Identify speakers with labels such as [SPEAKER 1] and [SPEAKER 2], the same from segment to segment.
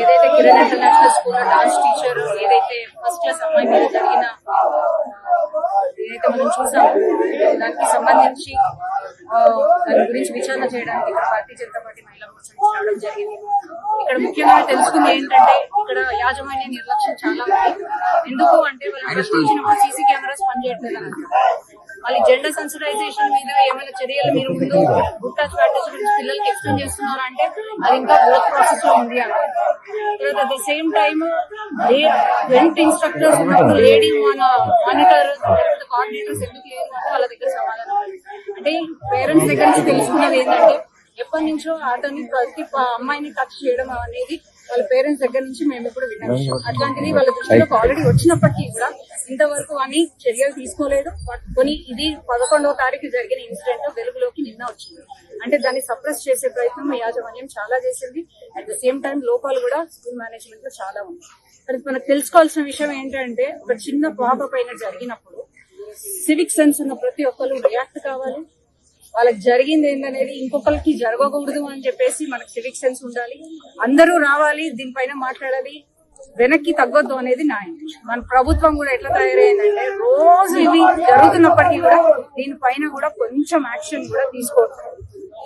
[SPEAKER 1] ఏదైతే Kiran international school dance teacher ఏదైతే first class అమ్మాయి మీద జరిగిన ఏదైతే మనం చూసాం దానికి సంబంధించి దాని గురించి విచారణ చేయడానికి ఇక్కడ భారతీయ జనతా పార్టీ మహిళా మోర్చా నుంచి రావడం జరిగింది. ఇక్కడ ముఖ్యంగా తెలుసుకుంది ఏంటంటే ఇక్కడ యాజమాన్య నిర్లక్ష్యం చాలా ఉంది. ఎందుకు అంటే వాళ్ళు సీసీ కెమెరాస్ పనిచేయట్లేదు అని అంటారు. మళ్ళీ జెండర్ సెన్సిటైజేషన్ మీద ఏమైనా చర్యలు మీరు ముందు గుడ్ టచ్ బ్యాడ్ టచ్ గురించి పిల్లలకి ఎక్స్ప్లెయిన్ చేస్తున్నారు అంటే అది ఇంకా గ్రోత్ ప్రాసెస్లో ఉంది తర్వాత at the same time went instructors ఉన్నప్పుడు లేడీ మన మానిటర్ కోఆర్డినేటర్స్ ఎందుకు లేరు అంటే వాళ్ళ దగ్గర సమాధానం లేదు. అంటే పేరెంట్స్ దగ్గర నుంచి తెలుసుకున్నది ఏంటంటే ఎప్పటి నుంచో అతన్ని ప్రతి అమ్మాయిని టచ్ చేయడం అనేది వాళ్ళ పేరెంట్స్ దగ్గర నుంచి మేము ఇప్పుడు విన్నాం అట్లాంటిది వాళ్ళ దృష్టిలోకి ఆల్రెడీ వచ్చినప్పటికీ కూడా ఇంతవరకు అని చర్యలు తీసుకోలేదు. బట్ కొని ఇది పదకొండవ తారీఖు జరిగిన ఇన్సిడెంట్ వెలుగులోకి నిన్న వచ్చింది. అంటే దాన్ని సప్రెస్ చేసే ప్రయత్నం యాజమాన్యం చాలా చేసింది. అట్ ద సేమ్ టైం లోపాలు కూడా స్కూల్ మేనేజ్మెంట్లో చాలా ఉంది కానీ మనకు తెలుసుకోవాల్సిన విషయం ఏంటంటే ఒక చిన్న పాప పైన జరిగినప్పుడు సివిక్ సెన్స్ ఉన్న ప్రతి ఒక్కరు రియాక్ట్ కావాలి. వాళ్ళకి జరిగింది ఏందనేది ఇంకొకరికి జరగకూడదు అని చెప్పేసి మనకు సివిక్ సెన్స్ ఉండాలి. అందరూ రావాలి దీనిపైన మాట్లాడాలి. వెనక్కి తగ్గొద్దు అనేది నా ఇంటెన్షన్ మన ప్రభుత్వం కూడా ఎట్లా తయారైందంటే రోజు ఇవి జరుగుతున్నప్పటికీ కూడా దీనిపైన కూడా కొంచెం యాక్షన్ కూడా తీసుకోవచ్చు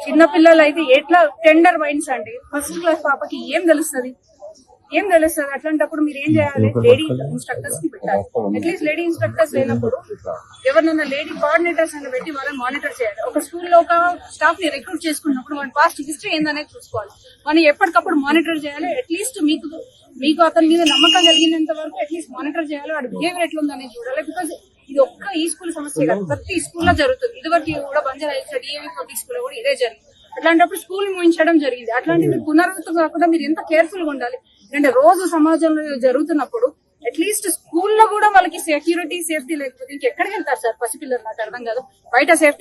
[SPEAKER 1] చిన్న పిల్లలు అయితే ఎట్లా టెండర్ మైండ్స్ అండి ఫస్ట్ క్లాస్ పాపకి ఏం తెలుస్తుంది? ఏం తెలుస్తుంది? అట్లాంటప్పుడు మీరు ఏం చేయాలి? లేడీ ఇన్స్ట్రక్టర్స్ని పెట్టాలి. అట్లీస్ట్ లేడీ ఇన్స్ట్రక్టర్స్ లేనప్పుడు ఎవరినైనా లేడీ కోఆర్డినేటర్స్ అని పెట్టి వాళ్ళని మానిటర్ చేయాలి. ఒక స్కూల్లో ఒక స్టాఫ్ని రిక్రూట్ చేసుకున్నప్పుడు మన పాస్ట్ హిస్టరీ ఏందనేది చూసుకోవాలి. మనం ఎప్పటికప్పుడు మానిటర్ చేయాలి. అట్లీస్ట్ మీకు మీకు అతని మీద నమ్మకం కలిగినంత వరకు అట్లీస్ట్ మానిటర్ చేయాలి వాడి బిహేవియర్ ఎట్లా ఉందనేది చూడాలి. బికాజ్ ఇది ఒక్క ఈ స్కూల్ సమస్య కాదు. ప్రతి స్కూల్లో జరుగుతుంది. ఇదివరకు కూడా Banjara hills DAV public school కూడా ఇదే జరిగింది. అట్లాంటప్పుడు స్కూల్ మూయించడం జరిగింది. అట్లాంటిది పునరావృతం కాకుండా మీరు ఎంత కేర్ఫుల్గా ఉండాలి. అంటే రోజు సమాజంలో జరుగుతున్నప్పుడు అట్లీస్ట్ స్కూల్లో కూడా వాళ్ళకి సెక్యూరిటీ సేఫ్టీ లేకపోతే ఇంకెక్కడికి వెళ్తారు సార్? పసిపిల్లలు నాకు అర్థం కాదు. బయట సేఫ్టీ